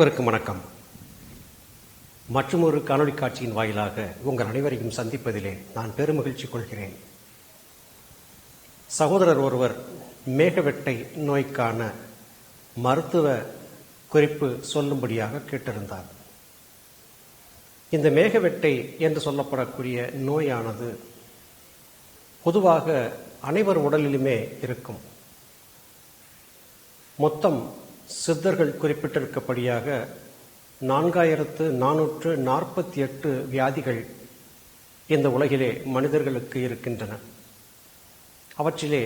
அனைவருக்கும் வணக்கம். மற்றொரு காணொளி காட்சியின் வாயிலாக உங்கள் அனைவரையும் சந்திப்பதிலே நான் பெருமகிழ்ச்சி கொள்கிறேன். சகோதரர் ஒருவர் மேகவெட்டை நோய்க்கான மருத்துவ குறிப்பு சொல்லும்படியாக கேட்டிருந்தார். இந்த மேகவெட்டை என்று சொல்லப்படக்கூடிய நோயானது பொதுவாக அனைவர் உடலிலுமே இருக்கும். மொத்தம் சித்தர்கள் குறிப்பிட்டிருக்கபடியாக நான்காயிரத்து நானூற்று நாற்பத்தி எட்டு வியாதிகள் இந்த உலகிலே மனிதர்களுக்கு இருக்கின்றன. அவற்றிலே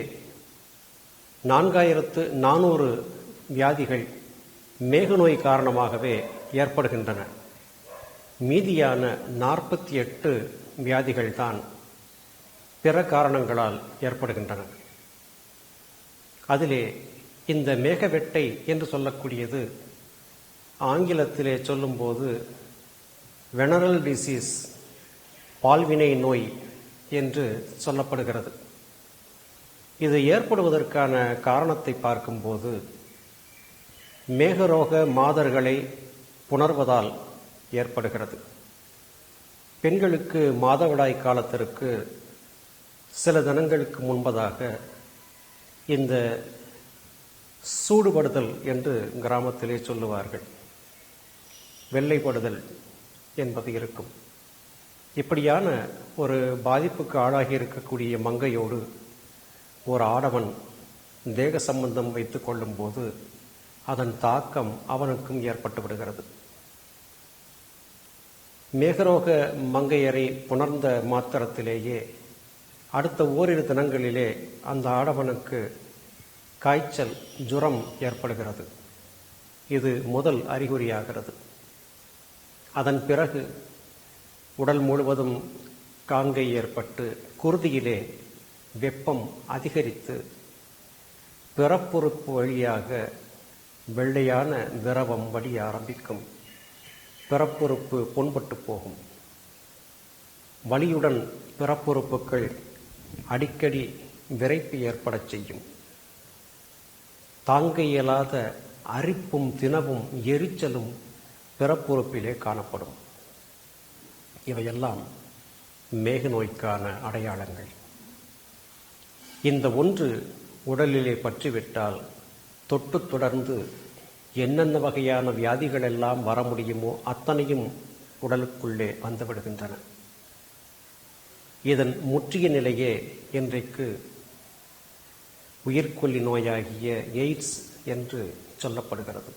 நான்காயிரத்து நானூறு வியாதிகள் மேகநோய் காரணமாகவே ஏற்படுகின்றன. மீதியான நாற்பத்தி எட்டு வியாதிகள் தான் பிற காரணங்களால் ஏற்படுகின்றன. அதிலே இந்த மேகவெட்டை என்று சொல்லக்கூடியது. ஆங்கிலத்திலே சொல்லும்போது வெனரல் டிசீஸ் பால்வினை நோய் என்று சொல்லப்படுகிறது. இது ஏற்படுவதற்கான காரணத்தை பார்க்கும்போது மேகரோக மாதர்களை புணர்வதால் ஏற்படுகிறது. பெண்களுக்கு மாதவிடாய் காலத்திற்கு சில தினங்களுக்கு முன்பதாக இந்த சூடுபடுதல் என்று கிராமத்திலே சொல்லுவார்கள். வெள்ளைப்படுதல் என்பது இருக்கும். இப்படியான ஒரு பாதிப்புக்கு ஆளாகி இருக்கக்கூடிய மங்கையோடு ஒரு ஆடவன் தேக சம்பந்தம் வைத்து கொள்ளும்போது அதன் தாக்கம் அவனுக்கும் ஏற்பட்டு விடுகிறது. மேகரோக மங்கையரை புணர்ந்த மாத்திரத்திலேயே அடுத்த ஓரிரு தினங்களிலே அந்த ஆடவனுக்கு காய்ச்சல் ஜுரம் ஏற்படுகிறது. இது முதல் அறிகுறியாகிறது. அதன் பிறகு உடல் முழுவதும் காங்கை ஏற்பட்டு குருதியிலே வெப்பம் அதிகரித்து பிறப்புறுப்பு வழியாக வெள்ளையான திரவம் வடிய ஆரம்பிக்கும். பிறப்புறுப்பு புண்பட்டு போகும். வலியுடன் பிறப்புறுப்புகள் அடிக்கடி விரைப்பு ஏற்படச் செய்யும். தாங்க இயலாத அரிப்பும் தினவும் எரிச்சலும் பிறப்புறுப்பிலே காணப்படும். இவையெல்லாம் மேக நோய்க்கான அடையாளங்கள். இந்த ஒன்று உடலிலே பற்றிவிட்டால் தொட்டு தொடர்ந்து என்னென்ன வகையான வியாதிகள் எல்லாம் வர முடியுமோ அத்தனையும் உடலுக்குள்ளே வந்துவிடுகின்றன. இதன் முற்றிய நிலையே இன்றைக்கு உயிர்கொல்லி நோயாகிய எய்ட்ஸ் என்று சொல்லப்படுகிறது.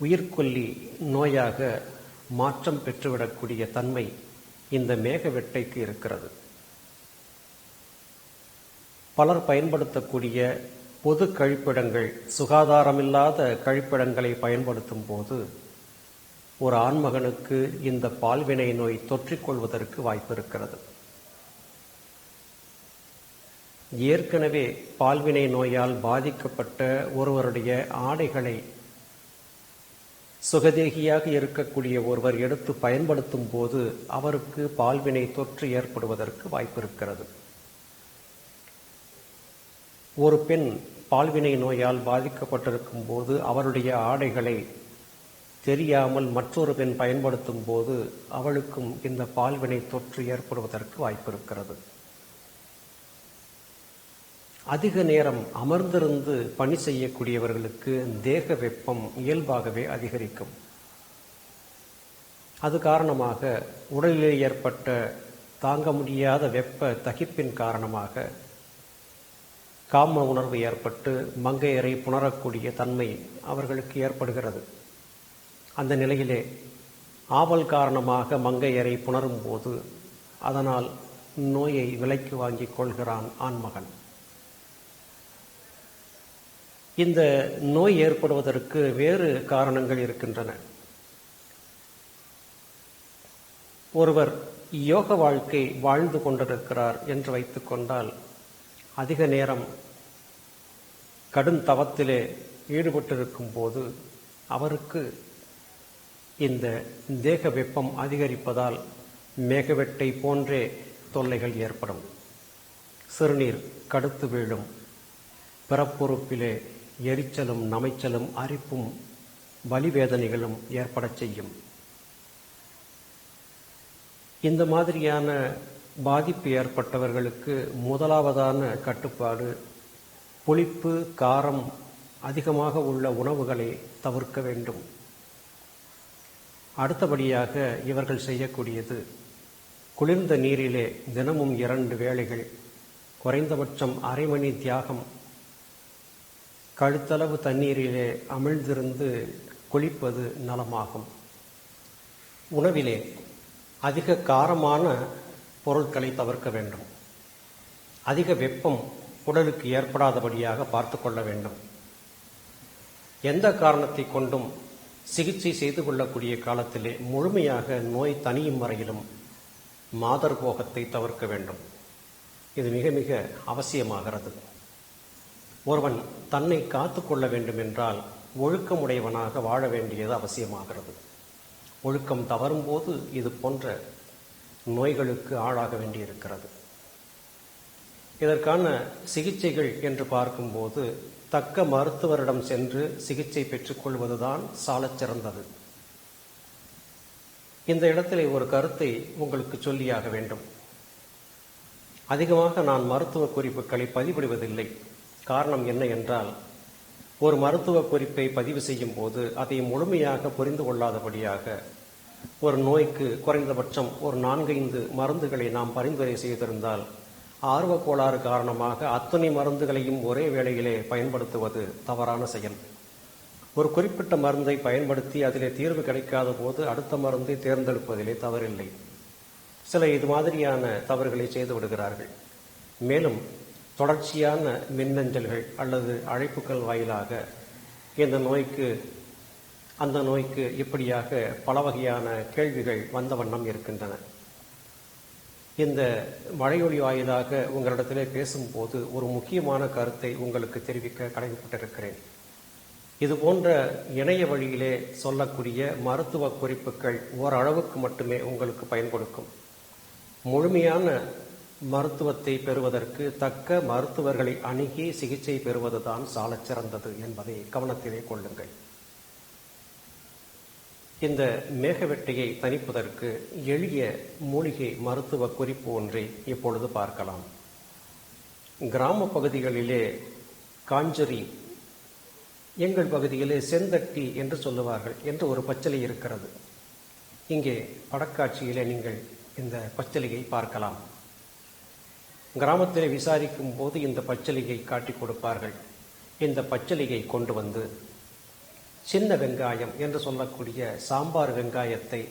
உயிர்கொல்லி நோயாக மாற்றம் பெற்றுவிடக்கூடிய தன்மை இந்த மேகவெட்டைக்கு இருக்கிறது. பலர் பயன்படுத்தக்கூடிய பொது கழிப்பிடங்கள் சுகாதாரமில்லாத கழிப்பிடங்களை பயன்படுத்தும் போது ஒரு ஆண்மகனுக்கு இந்த பால்வினை நோய் தொற்றிக்கொள்வதற்கு வாய்ப்பு இருக்கிறது. ஏற்கனவே பால்வினை நோயால் பாதிக்கப்பட்ட ஒருவருடைய ஆடைகளை சுகதேகியாக இருக்கக்கூடிய ஒருவர் எடுத்து பயன்படுத்தும் போது அவருக்கு பால்வினை தொற்று ஏற்படுவதற்கு வாய்ப்பிருக்கிறது. ஒரு பெண் பால்வினை நோயால் பாதிக்கப்பட்டிருக்கும் போது அவருடைய ஆடைகளை தெரியாமல் மற்றொரு பெண் பயன்படுத்தும் போது அவளுக்கும் இந்த பால்வினை தொற்று ஏற்படுவதற்கு வாய்ப்பிருக்கிறது. அதிக நேரம் அமர்ந்திருந்து பணி செய்யக்கூடியவர்களுக்கு தேக வெப்பம் இயல்பாகவே அதிகரிக்கும். அது காரணமாக உடலிலே ஏற்பட்ட தாங்க முடியாத வெப்ப தகிப்பின் காரணமாக காம உணர்வு ஏற்பட்டு மங்கையரை புணரக்கூடிய தன்மை அவர்களுக்கு ஏற்படுகிறது. அந்த நிலையிலே ஆவல் காரணமாக மங்கையரை புணரும் போது அதனால் நோயை விலைக்கு வாங்கிக் கொள்கிறான் ஆண்மகன். இந்த நோய் ஏற்படுவதற்கு வேறு காரணங்கள் இருக்கின்றன. ஒருவர் யோக வாழ்க்கை வாழ்ந்து கொண்டிருக்கிறார் என்று வைத்துக்கொண்டால் அதிக நேரம் கடும் தவத்திலே ஈடுபட்டிருக்கும் போது அவருக்கு இந்த தேக வெப்பம் அதிகரிப்பதால் மேகவெட்டை போன்றே தொல்லைகள் ஏற்படும். சிறுநீர் கடுத்து வீழும். பிறப்புறுப்பிலே எரிச்சலும் நமைச்சலும் அரிப்பும் வலிவேதனைகளும் ஏற்படச் செய்யும். இந்த மாதிரியான பாதிப்பு ஏற்பட்டவர்களுக்கு முதலாவதான கட்டுப்பாடு புளிப்பு காரம் அதிகமாக உள்ள உணவுகளை தவிர்க்க வேண்டும். அடுத்தபடியாக இவர்கள் செய்யக்கூடியது குளிர்ந்த நீரிலே தினமும் இரண்டு வேளைகள் குறைந்தபட்சம் அரை மணி தியாகம் கழுத்தளவு தண்ணீரிலே அமிழ்ந்திருந்து குளிப்பது நலமாகும். உணவிலே அதிக காரமான பொருட்களை தவிர்க்க வேண்டும். அதிக வெப்பம் உடலுக்கு ஏற்படாதபடியாக பார்த்து கொள்ள வேண்டும். எந்த காரணத்தை கொண்டும் சிகிச்சை செய்து கொள்ளக்கூடிய காலத்திலே முழுமையாக நோய் தனியும் வரையிலும் மாதர் போகத்தை தவிர்க்க வேண்டும். இது மிக மிக அவசியமாகிறது. ஒருவன் தன்னை காத்து கொள்ள வேண்டும் என்றால் ஒழுக்கமுடையவனாக வாழ வேண்டியது அவசியமாகிறது. ஒழுக்கம் தவறும்போது இது போன்ற நோய்களுக்கு ஆளாக வேண்டியிருக்கிறது. இதற்கான சிகிச்சைகள் என்று பார்க்கும்போது தக்க மருத்துவரிடம் சென்று சிகிச்சை பெற்றுக்கொள்வதுதான் சாலச் சிறந்தது. இந்த இடத்திலே ஒரு கருத்தை உங்களுக்கு சொல்லியாக வேண்டும். அதிகமாக நான் மருத்துவ குறிப்புகளை பதிவிடுவதில்லை. காரணம் என்ன என்றால் ஒரு மருத்துவ குறிப்பை பதிவு செய்யும் போது அதை முழுமையாக புரிந்து கொள்ளாதபடியாக ஒரு நோய்க்கு குறைந்தபட்சம் ஒரு நான்கைந்து மருந்துகளை நாம் பரிந்துரை செய்திருந்தால் ஆர்வ கோளாறு காரணமாக அத்தனை மருந்துகளையும் ஒரே வேளையிலே பயன்படுத்துவது தவறான செயல். ஒரு குறிப்பிட்ட மருந்தை பயன்படுத்தி அதிலே தீர்வு கிடைக்காத போது அடுத்த மருந்தை தேர்ந்தெடுப்பதிலே தவறில்லை. சில இது மாதிரியான தவறுகளை செய்து விடுகிறார்கள். மேலும் தொடர்ச்சியான மின்னஞ்சல்கள் அல்லது அழைப்புகள் வாயிலாக இந்த நோய்க்கு அந்த நோய்க்கு இப்படியாக பல வகையான கேள்விகள் வந்த வண்ணம் இருக்கின்றன. இந்த மழையொலி வாயிலாக உங்களிடத்திலே பேசும்போது ஒரு முக்கியமான கருத்தை உங்களுக்கு தெரிவிக்க கடமைப்பட்டிருக்கிறேன். இது போன்ற இணைய வழியிலே சொல்லக்கூடிய மருத்துவ குறிப்புகள் ஓரளவுக்கு மட்டுமே உங்களுக்கு பயன் கொடுக்கும் முழுமையான மருத்துவத்தை பெறுவதற்கு தக்க மருத்துவர்களை அணுகி சிகிச்சை பெறுவதுதான் சாலச் சிறந்தது என்பதை கவனத்திலே கொள்ளுங்கள். இந்த மேகவெட்டையை தணிப்பதற்கு எளிய மூலிகை மருத்துவ குறிப்பு ஒன்றை இப்பொழுது பார்க்கலாம். கிராம பகுதிகளிலே காஞ்சரி எங்கள் பகுதியிலே செந்தட்டி என்று சொல்லுவார்கள் என்று ஒரு பச்சலை இருக்கிறது. இங்கே படக்காட்சியிலே நீங்கள் இந்த பச்சலையை பார்க்கலாம். கிராமத்திலே விசாரிக்கும் போது இந்த பச்சலிகை காட்டிக் கொடுப்பார்கள். இந்த பச்சலிகை கொண்டு வந்து சின்ன வெங்காயம் என்று சொல்லக்கூடிய சாம்பார் வெங்காயத்தை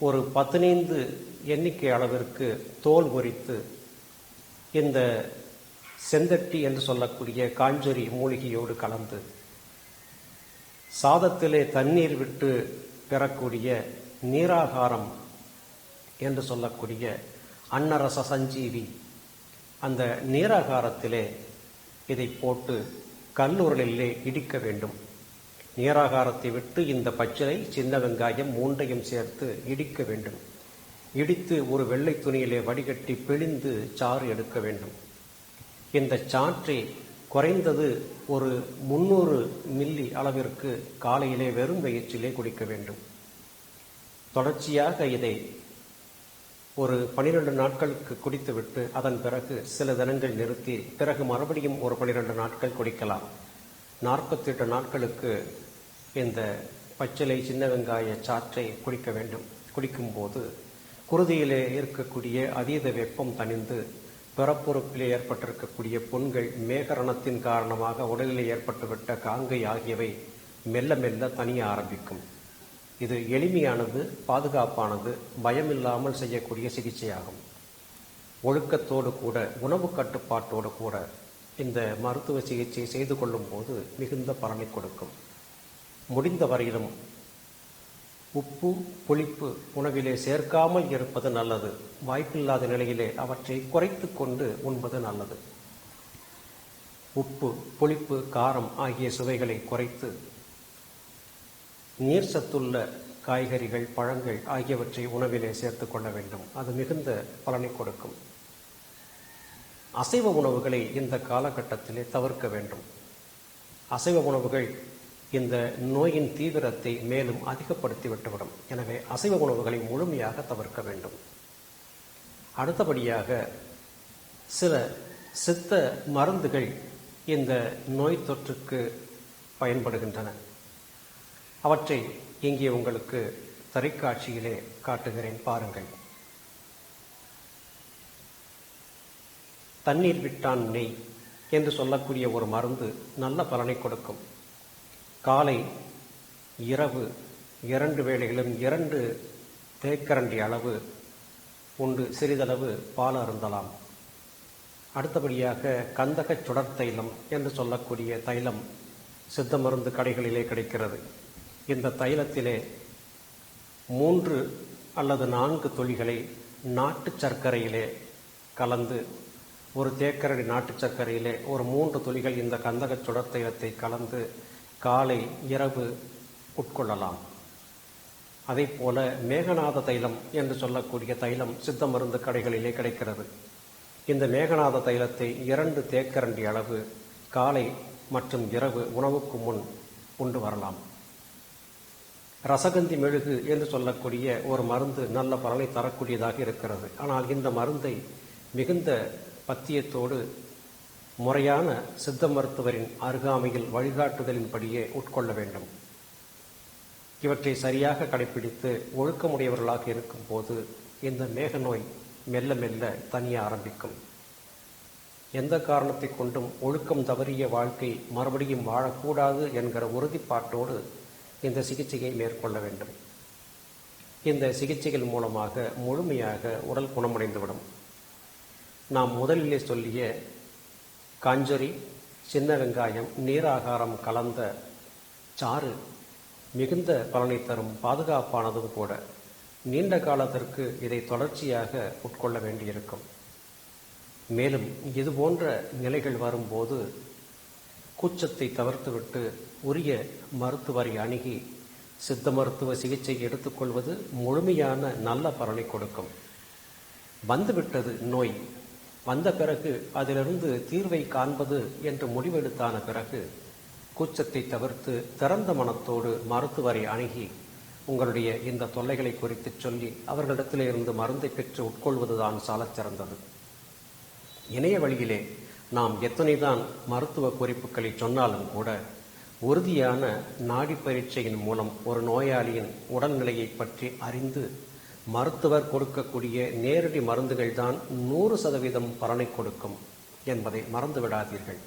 ஒரு பதினைந்து எண்ணிக்கை அளவிற்கு தோல் உரித்து இந்த செந்தட்டி என்று சொல்லக்கூடிய காஞ்சொரி மூலிகையோடு கலந்து சாதத்திலே தண்ணீர் விட்டு பெறக்கூடிய நீராகாரம் என்று சொல்லக்கூடிய அன்னரச சஞ்சீவி அந்த நீராகாரத்திலே இதை போட்டு கல்லூரலிலே இடிக்க வேண்டும். நீராகாரத்தை விட்டு இந்த பச்சிலை சின்ன வெங்காயம் மூன்றையும் சேர்த்து இடிக்க வேண்டும். இடித்து ஒரு வெள்ளை துணியிலே வடிகட்டி பிழிந்து சாறு எடுக்க வேண்டும். இந்த சாற்றை குறைந்தது ஒரு முன்னூறு மில்லி அளவிற்கு காலையிலே வெறும் வயிற்றிலே குடிக்க வேண்டும். தொடர்ச்சியாக இதை ஒரு பனிரெண்டு நாட்களுக்கு குடித்துவிட்டு அதன் பிறகு சில தினங்கள் நிறுத்தி பிறகு மறுபடியும் ஒரு பனிரெண்டு நாட்கள் குடிக்கலாம். நாற்பத்தி எட்டு நாட்களுக்கு இந்த பச்சிலை சின்ன வெங்காய சாற்றை குடிக்க வேண்டும். குடிக்கும்போது குருதியிலே இருக்கக்கூடிய அதீத வெப்பம் தணிந்து பிறப்புறுப்பிலே ஏற்பட்டிருக்கக்கூடிய புண்கள் மேகரணத்தின் காரணமாக உடலில் ஏற்பட்டுவிட்ட காங்கை ஆகியவை மெல்ல மெல்ல தனிய ஆரம்பிக்கும். இது எளிமையானது பாதுகாப்பானது பயமில்லாமல் செய்யக்கூடிய சிகிச்சையாகும். ஒழுக்கத்தோடு கூட உணவு கட்டுப்பாட்டோடு கூட இந்த மருத்துவ சிகிச்சை செய்து கொள்ளும் போது மிகுந்த பலனை கொடுக்கும். முடிந்த வரையிலும் உப்பு புளிப்பு உணவிலே சேர்க்காமல் இருப்பது நல்லது. வாய்ப்பில்லாத நிலையிலே அவற்றை குறைத்து கொண்டு உண்பது நல்லது. உப்பு புளிப்பு காரம் ஆகிய சுவைகளை குறைத்து நீர் சத்துள்ள காய்கறிகள் பழங்கள் ஆகியவற்றை உணவிலே சேர்த்து கொள்ள வேண்டும். அது மிகுந்த பலனை கொடுக்கும். அசைவ உணவுகளை இந்த காலகட்டத்திலே தவிர்க்க வேண்டும். அசைவ உணவுகள் இந்த நோயின் தீவிரத்தை மேலும் அதிகப்படுத்தி விட்டுவிடும் எனவே அசைவ உணவுகளை முழுமையாக தவிர்க்க வேண்டும். அடுத்தபடியாக சில சித்த மருந்துகள் இந்த நோய் தொற்றுக்கு பயன்படுகின்றன. அவற்றை இங்கே உங்களுக்கு தரைக்காட்சியிலே காட்டுகிறேன். பாருங்கள். தண்ணீர் விட்டான் நெய் என்று சொல்லக்கூடிய ஒரு மருந்து நல்ல பலனை கொடுக்கும். காலை இரவு இரண்டு வேளைகளும் இரண்டு தேக்கரண்டி அளவு உண்டு சிறிதளவு பால் அருந்தலாம். அடுத்தபடியாக கந்தக சுடர் தைலம் என்று சொல்லக்கூடிய தைலம் சித்த மருந்து கடைகளிலே கிடைக்கிறது. இந்த தைலத்திலே மூன்று அல்லது நான்கு துளிகளை நாட்டு சர்க்கரையிலே கலந்து ஒரு தேக்கரடி நாட்டு சர்க்கரையிலே ஒரு மூன்று துளிகள் இந்த கந்தக சுடர் தைலத்தை கலந்து காலை இரவு உட்கொள்ளலாம். அதே போல மேகநாத தைலம் என்று சொல்லக்கூடிய தைலம் சித்த மருந்து கடைகளிலே கிடைக்கிறது. இந்த மேகநாத தைலத்தை இரண்டு தேக்கரண்டி அளவு காலை மற்றும் இரவு உணவுக்கு முன் உண்டு வரலாம். ரசகந்தி மெழுகு என்று சொல்லக்கூடிய ஒரு மருந்து நல்ல பலனை தரக்கூடியதாக இருக்கிறது. ஆனால் இந்த மருந்தை மிகுந்த பத்தியத்தோடு முறையான சித்த மருத்துவரின் அருகாமையில் வழிகாட்டுதலின்படியே உட்கொள்ள வேண்டும். இவற்றை சரியாக கடைபிடித்து ஒழுக்கமுடையவர்களாக இருக்கும்போது இந்த மேக நோய் மெல்ல மெல்ல தனிய ஆரம்பிக்கும். எந்த காரணத்தை கொண்டும் ஒழுக்கம் தவறிய வாழ்க்கை மறுபடியும் வாழக்கூடாது என்கிற உறுதிப்பாட்டோடு இந்த சிகிச்சையை மேற்கொள்ள வேண்டும். இந்த சிகிச்சைகள் மூலமாக முழுமையாக உடல் குணமடைந்துவிடும். நாம் முதலிலே சொல்லிய காஞ்சொரி சின்ன வெங்காயம் நீராகாரம் கலந்த சாறு மிகுந்த பலனை தரும் பாதுகாப்பானதும் கூட நீண்ட காலத்திற்கு இதை தொடர்ச்சியாக உட்கொள்ள வேண்டியிருக்கும். மேலும் இது போன்ற நிலைகள் வரும்போது கூச்சத்தை தவிர்த்துவிட்டு உரிய மருத்துவரை அணுகி சித்த மருத்துவ சிகிச்சை எடுத்துக்கொள்வது முழுமையான நல்ல பலனை கொடுக்கும். வந்துவிட்டது நோய். வந்த பிறகு அதிலிருந்து தீர்வை காண்பது என்று முடிவெடுத்தான பிறகு கூச்சத்தை தவிர்த்து திறந்த மனத்தோடு மருத்துவரை அணுகி உங்களுடைய இந்த தொல்லைகளை குறித்து சொல்லி அவர்களிடத்திலே இருந்து மருந்தை பெற்று உட்கொள்வதுதான் சாலச் சிறந்தது. இணைய வழியிலே நாம் எத்தனைதான் மருத்துவ குறிப்புகளை சொன்னாலும் கூட உறுதியான நாடி பரீட்சையின் மூலம் ஒரு நோயாளியின் உடல்நிலையை பற்றி அறிந்து மருத்துவர் கொடுக்கக்கூடிய நேரடி மருந்துகள் தான் நூறு சதவீதம் பலனை கொடுக்கும் என்பதை மறந்து விடாதீர்கள்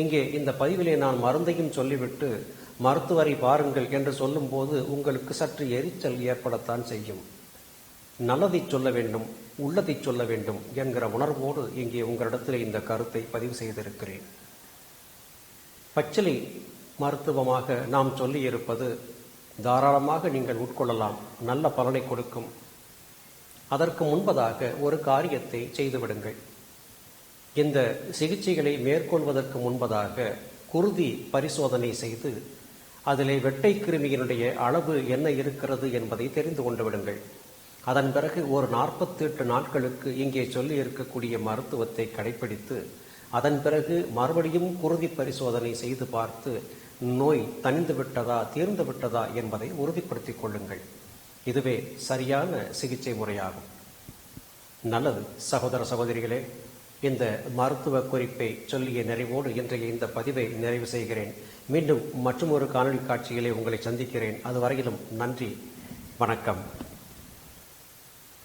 இங்கே இந்த பதிவிலே நான் மருந்தையும் சொல்லிவிட்டு மருத்துவரை பாருங்கள் என்று சொல்லும்போது உங்களுக்கு சற்று எரிச்சல் ஏற்படத்தான் செய்யும். நல்லதை சொல்ல வேண்டும் உள்ளதை சொல்ல வேண்டும் என்கிற உணர்வோடு இங்கே உங்களிடத்தில் இந்த கருத்தை பதிவு செய்திருக்கிறேன். பச்சிலை மருத்துவமாக நாம் சொல்லியிருப்பது தாராளமாக நீங்கள் உட்கொள்ளலாம். நல்ல பலனை கொடுக்கும். அதற்கு முன்பதாக ஒரு காரியத்தை செய்துவிடுங்கள். இந்த சிகிச்சைகளை மேற்கொள்வதற்கு முன்பதாக குருதி பரிசோதனை செய்து அதிலே வெட்டை கிருமியினுடைய அளவு என்ன இருக்கிறது என்பதை தெரிந்து கொண்டு விடுங்கள். அதன் பிறகு ஒரு நாற்பத்தி எட்டு நாட்களுக்கு இங்கே சொல்லி இருக்கக்கூடிய மருத்துவத்தை கடைபிடித்து அதன் பிறகு மறுபடியும் குருதி பரிசோதனை செய்து பார்த்து நோய் தணிந்து விட்டதா தீர்ந்து விட்டதா என்பதை உறுதிப்படுத்திக் கொள்ளுங்கள். இதுவே சரியான சிகிச்சை முறையாகும். நல்லது சகோதர சகோதரிகளே இந்த மருத்துவ குறிப்பை சொல்லிய நிறைவோடு இன்றைய இந்த பதிவை நிறைவு செய்கிறேன். மீண்டும் மற்றொரு காணொளி காட்சியிலே உங்களை சந்திக்கிறேன். அதுவரையிலும் நன்றி வணக்கம்.